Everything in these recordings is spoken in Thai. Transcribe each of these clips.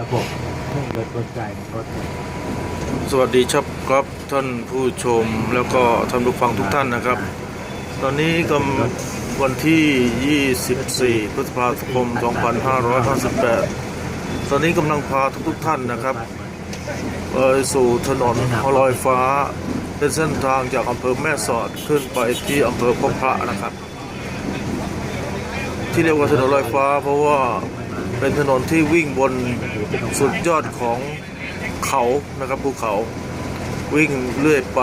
ระบบเงยนกลไกรถสวัสดีครับครับท่านผู้ชมแล้วก็ท่านผู้ฟังทุกท่านนะครับ ตอนนี้ก็วันที่ 24 พฤษภาคม 2558 ตอนนี้กำลังพาทุกๆท่านนะครับไปสู่ถนนลอยฟ้า เป็นเส้นทางจากอำเภอแม่สอดขึ้นไปที่อำเภอพบพระนะครับ ที่เรียกว่าถนนลอยฟ้าเพราะว่า เป็นถนนที่วิ่งบนสุดยอดของเขานะครับภูเขา วิ่งเรื่อยไป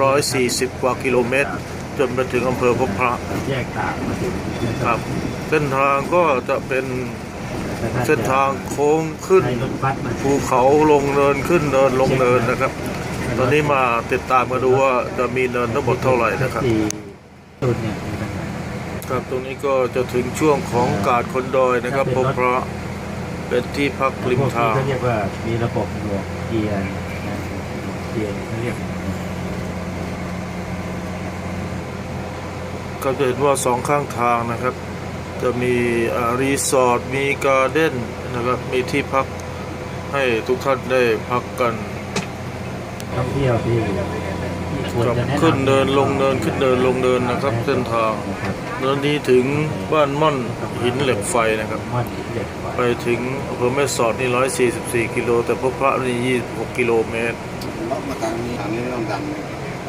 140 กว่ากิโลเมตร จนไปถึงอำเภอพบพระแยกต่างครับ เส้นทางก็จะเป็นเส้นทางโค้งขึ้นภูเขาลงเนินขึ้นเนินลงเนินนะครับ ตอนนี้มาติดตามมาดูว่าจะมีเนินทั้งหมดเท่าไหร่นะครับ ครับตรงนี้ก็จะถึงช่วงของกาดคนดอยนะครับพบพระเป็นที่พักริมพวกทานี้งเขาเรียกว่ามีระบบหน่วงเกียร์นะหน่วงเกียร์เขาเรียกก็จะเห็นว่าสองข้างทางนะครับ จะมีอ่ารีสอร์ทมีการ์เด้นนะครับมีที่พักให้ทุกท่านได้พักกันท่องเที่ยวที่ที่ควรครับจะแนะนำ ขึ้นเนินลงเนินขึ้นเนินลงเนินนะครับเส้นทาง นะครับ เนินนี้ถึงบ้านม่อนหินเหล็กไฟนะครับ ม่อนหินเหล็กไฟไปถึงอำเภอแม่สอดนี่ 144 กิโล แต่พบพระนี่26 กิโลเมตรเลาะมาทางนี้ทางนี้ไม่ต้องดัน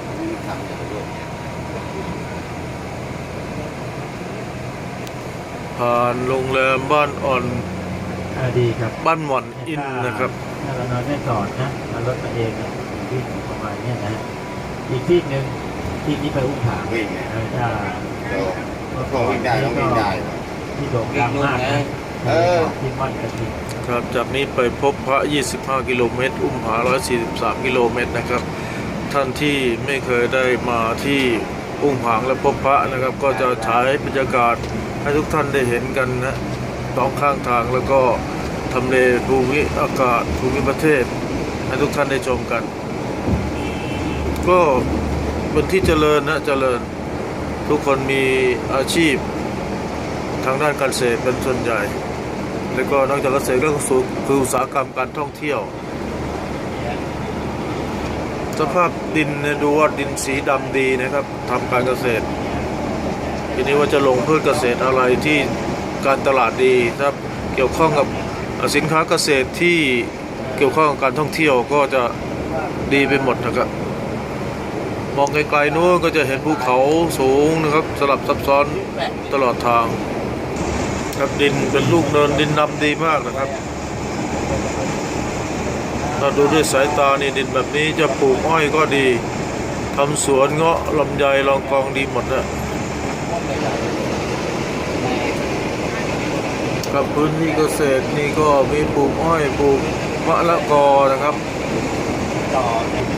ทางนี้ทางเดียวด้วยผ่านโรงแรมบ้านอ่อนอ่าดีครับบ้านหม่อนอินนะครับถ้าเรานอนไม่จอดนะเอารถมาเองนะที่ประมาณเนี้ยนะอีกที่หนึ่ง ที่นี้ไปอุ้มผางวิ่งไงเออถ้าเดี๋ยวก็วิ่งได้ต้องวิ่งได้ว่ะที่โด่งดังมากนะเออที่ม่อนกระถิ่นครับจากนี้ไปพบพระ 25 กิโลเมตร อุ้มผา 143 กิโลเมตรนะครับ ท่านที่ไม่เคยได้มาที่อุ้มผางและพบพระนะครับ ก็จะฉายบรรยากาศให้ทุกท่านได้เห็นกันนะสองข้างทางแล้วก็ทำเลภูมิอากาศภูมิประเทศ ให้ทุกท่านได้ชมกัน ก็ เป็นที่เจริญนะเจริญ ทุกคนมีอาชีพ ทางด้านการเกษตรเป็นส่วนใหญ่ แล้วก็นอกจากเกษตรก็คืออุตสาหกรรมการท่องเที่ยว สภาพดินเนี่ยดูว่าดินสีดำดีนะครับทำการเกษตร ทีนี้ว่าจะลงพืชเกษตรอะไรที่การตลาดดีถ้าเกี่ยวข้องกับสินค้าเกษตรที่เกี่ยวข้องกับการท่องเที่ยวก็จะดีไปหมดนะครับ มองไกลๆนู้นก็จะเห็นภูเขาสูงนะครับ สลับซับซ้อนตลอดทาง ครับดินเป็นลูกเนินดินดำดีมากนะครับถ้าดูด้วยสายตานี่ดินแบบนี้จะปลูกอ้อยก็ดีทำสวนเงาะลำไยลองกองดีหมดนะครับพื้นที่เกษตรนี่ก็มีปลูกอ้อยปลูกมะละกอนะครับ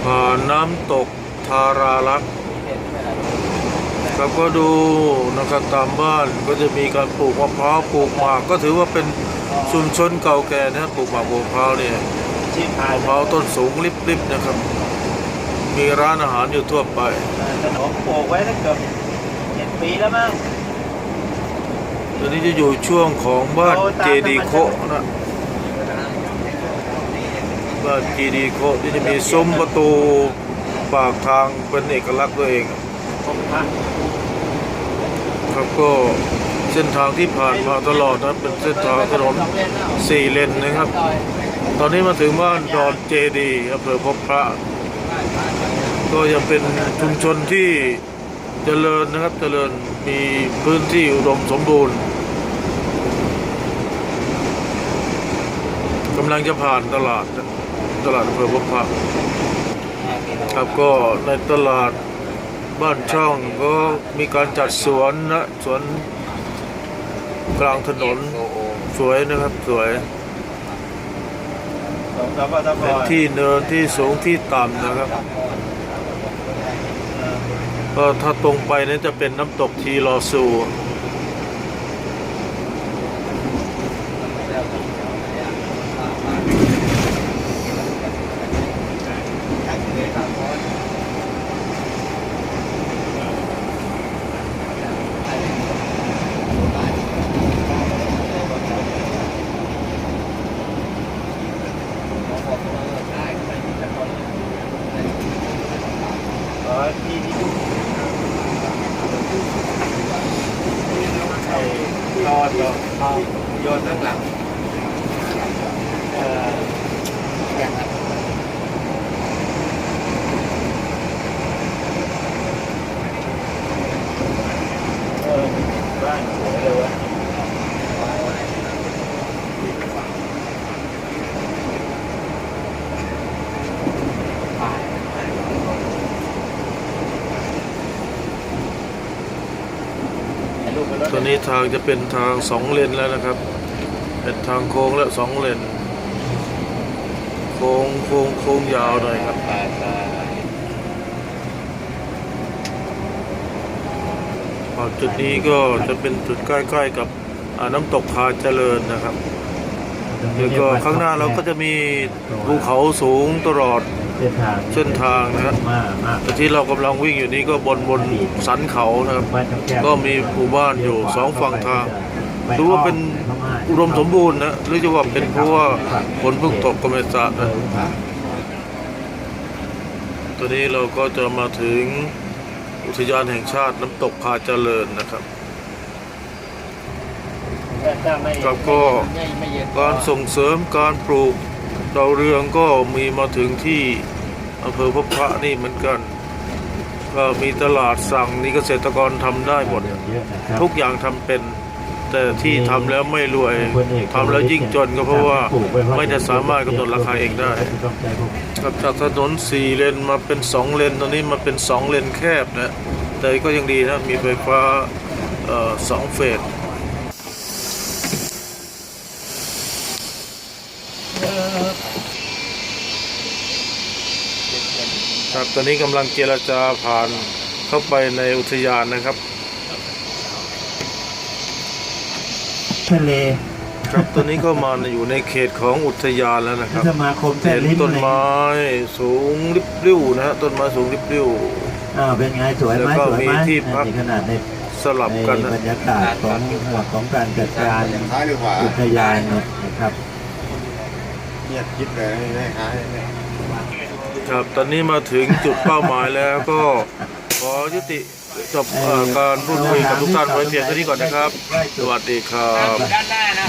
ผ่านน้ำตก ทาราลักษ์ครับก็ดูนะครับตามบ้านก็จะมีการปลูกมะพร้าวปลูกหมากก็ถือว่าเป็นชุมชนเก่าแก่นะครับปลูกหมากปลูกมะพร้าวเนี่ยที่พายมะพร้าวต้นสูงริบๆนะครับ มีร้านอาหารอยู่ทั่วไปถนนปลูกไว้ตั้งเกือบเจ็ดปีแล้วมั้งตอนนี้จะอยู่ช่วงของบ้านโอ้ตามเจดีโคนะบ้านเจดีโคที่จะมีซุ้มประตู ปากทางเป็นเอกลักษณ์ตัวเองครับก็เส้นทางที่ผ่านมาตลอดนะเป็นเส้นทางถนนสี่เลนนะครับ ตอนนี้มาถึงบ้านดอนเจดีอำเภอพบพระ ก็ยังเป็นชุมชนที่เจริญนะครับเจริญมีพื้นที่อุดมสมบูรณ์กำลังจะผ่านตลาดตลาดอำเภอพบพระ ครับก็ในตลาดบ้านช่องก็มีการจัดสวนนะสวนกลางถนนสวยนะครับสวยสองสามปตเป็นที่เนินที่สูงที่ต่ำนะครับก็ถ้าตรงไปนั้นจะเป็นน้ำตกทีรอซู ที่ที่ไอ้ยอดยอดยอดข้างหลัง ตอนนี้ทางจะเป็นทางสองเลนแล้วนะครับ เป็นทางโค้งและสองเลน โค้งโค้งโค้งยาวหน่อยครับจุดนี้ก็จะเป็นจุดใกล้ ๆ กับน้ำตกพาเจริญนะครับ แล้วก็ข้างหน้าเราก็จะมีภูเขาสูงตลอดเส้นทางเส้นทางนะครับมากมากแต่ที่เรากำลังวิ่งอยู่นี้ก็บนบนสันเขานะครับบ้านช่องแก้วก็มีหมู่บ้านอยู่สองฝั่งทางไปดูว่าเป็นพม่าอุดมสมบูรณ์นะหรือจะว่าเป็นเพราะว่าฝนเพิ่งตกก็ไม่ทราบเอนะอครับตอนนี้เราก็จะมาถึงอุทยานแห่งชาติน้ำตกพาเจริญนะครับ ครับก็การส่งเสริมการปลูกดาวเรืองก็มีมาถึงที่อำเภอพบพระนี่เหมือนกัน ก็มีตลาดสั่งนี่เกษตรกรทำได้หมดเยอะนะครับทุกอย่างทำเป็นแต่ที่ทำแล้วไม่รวยพลเอกทำแล้วยิ่งจนก็เพราะว่าปลูกว้เพะไม่ได้สามารถกำหนดราคาเองได้ต้องใช้พวกครับจากถนนสี่เลนมาเป็นสองเลนตอนนี้มาเป็นสองเลนแคบนะแต่ก็ยังดีนะมีไฟฟ้าเอ่อสองเฟส ครับตอนนี้กำลังเจรจาผ่านเข้าไปในอุทยานนะครับ ทะเลครับตอนนี้ก็มาอยู่ในเขตของอุทยานแล้วนะครับ สมาคมแซ่เห็นลิ้นต้นไม้สูงริบริ้วนะฮะต้นไม้สูงริบริ้วอ่าวเป็นไงสวยไหมแล้วก็สวยไหมมีที่พักในขนาดในสลับกันในนะบรรยากาศของของการจัดการซ้ายหรือขวาอุทยานเนี่ยนะครับ เงียบคิดเลยไม่คล้ายเนี่ย ครับ ตอนนี้มาถึงจุดเป้าหมายแล้วก็ขอยุติจบการพูดคุยกับทุกท่านไว้เพียงเท่านี้ก่อนนะครับ สวัสดีครับ ด้านหน้านะ